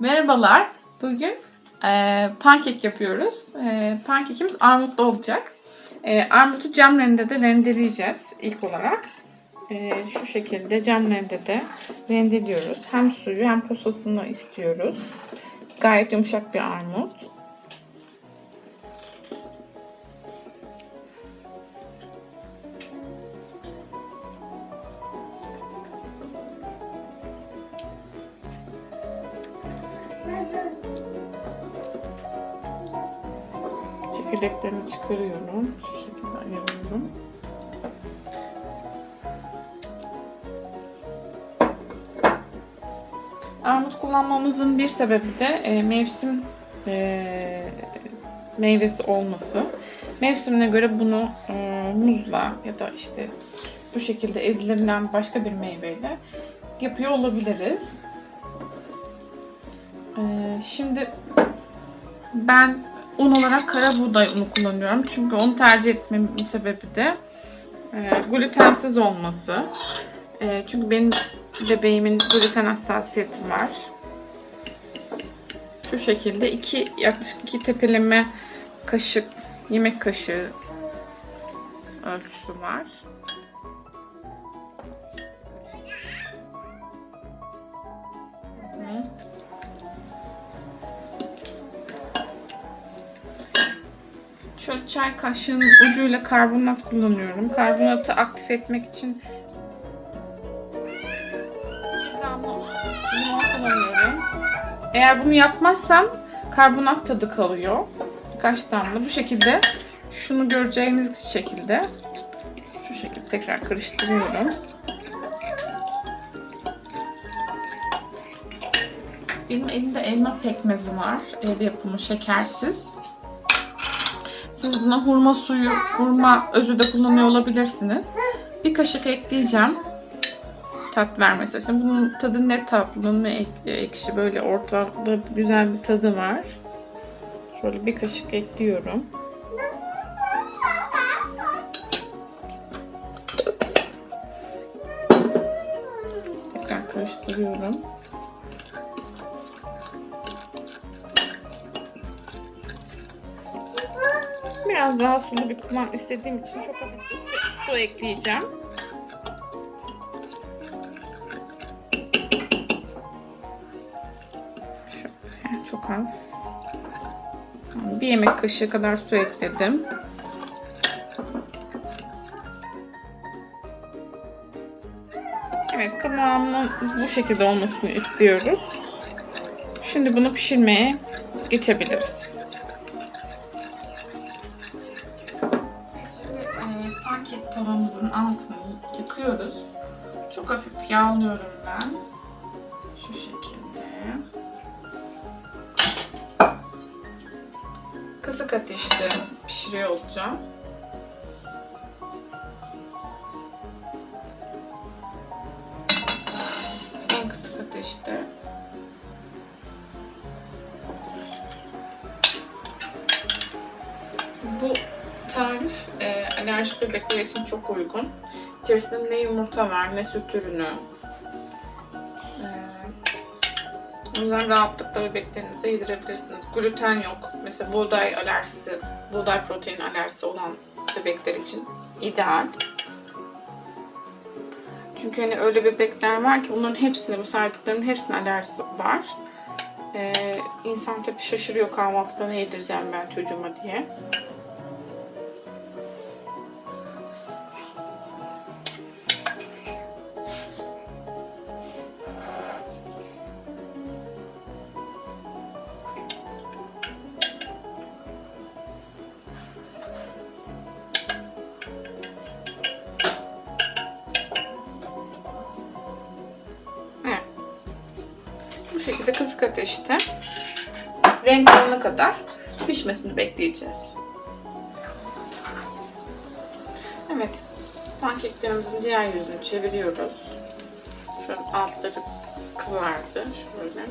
Merhabalar. Bugün e, pankek yapıyoruz. E, pankekimiz armutlu olacak. E, armutu cam rendede rendeleyeceğiz ilk olarak. E, şu şekilde cam rendede rendeliyoruz. Hem suyu hem posasını istiyoruz. Gayet yumuşak bir armut. Çekirdeklerini çıkarıyorum. Şu şekilde ayırıyorum. Armut kullanmamızın bir sebebi de e, mevsim e, meyvesi olması. Mevsimine göre bunu e, muzla ya da işte bu şekilde ezilerilen başka bir meyveyle yapıyor olabiliriz. E, şimdi ben un olarak kara buğday unu kullanıyorum. Çünkü onu tercih etmemin sebebi de e, glutensiz olması. E, çünkü benim bebeğimin gluten hassasiyeti var. Şu şekilde iki yaklaşık iki tepeleme kaşık yemek kaşığı ölçüsü var. Şöyle çay kaşığının ucuyla karbonat kullanıyorum. Karbonatı aktif etmek için. Eğer bunu yapmazsam karbonat tadı kalıyor. Birkaç damla. Bu şekilde şunu göreceğiniz şekilde şu şekilde tekrar karıştırıyorum. Benim elimde elma pekmezi var. Ev yapımı şekersiz. Siz buna hurma suyu, hurma özü de kullanıyor olabilirsiniz. Bir kaşık ekleyeceğim. Tat vermesi için. Bunun tadı ne tatlı ne ek- ekşi böyle ortada güzel bir tadı var. Şöyle bir kaşık ekliyorum. Tekrar karıştırıyorum. Biraz daha sulu bir kıvam istediğim için çok hafif su, ekleyeceğim. Çok az. Bir yemek kaşığı kadar su ekledim. Evet kıvamının bu şekilde olmasını istiyoruz. Şimdi bunu pişirmeye geçebiliriz. Pankek tavamızın altını yıkıyoruz. Çok hafif yağlıyorum ben. Şu şekilde. Kısık ateşte pişiriyor olacağım. En kısık ateşte. Bu tarif e, alerjik bebekler için çok uygun. İçerisinde ne yumurta var ne süt ürünü. E, o yüzden rahatlıkla bebeklerinize yedirebilirsiniz. Gluten yok. Mesela buğday alerjisi, buğday protein alerjisi olan bebekler için ideal. Çünkü hani öyle bebekler var ki bunların hepsine, bu saydıklarımın hepsine alerjisi var. Ee, insan tabii şaşırıyor kahvaltıda ne yedireceğim ben çocuğuma diye. Bu şekilde kısık ateşte renk alana kadar pişmesini bekleyeceğiz. Evet. Pankeklerimizin diğer yüzünü çeviriyoruz. An altları kızardı. Şöyle.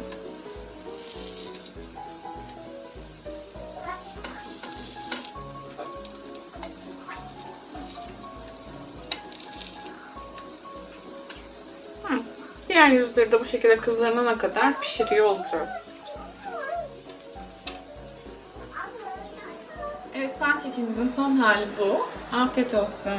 Diğer yüzleri de bu şekilde kızarana kadar pişiriyor olacağız. Evet pankekimizin son hali bu. Afiyet olsun.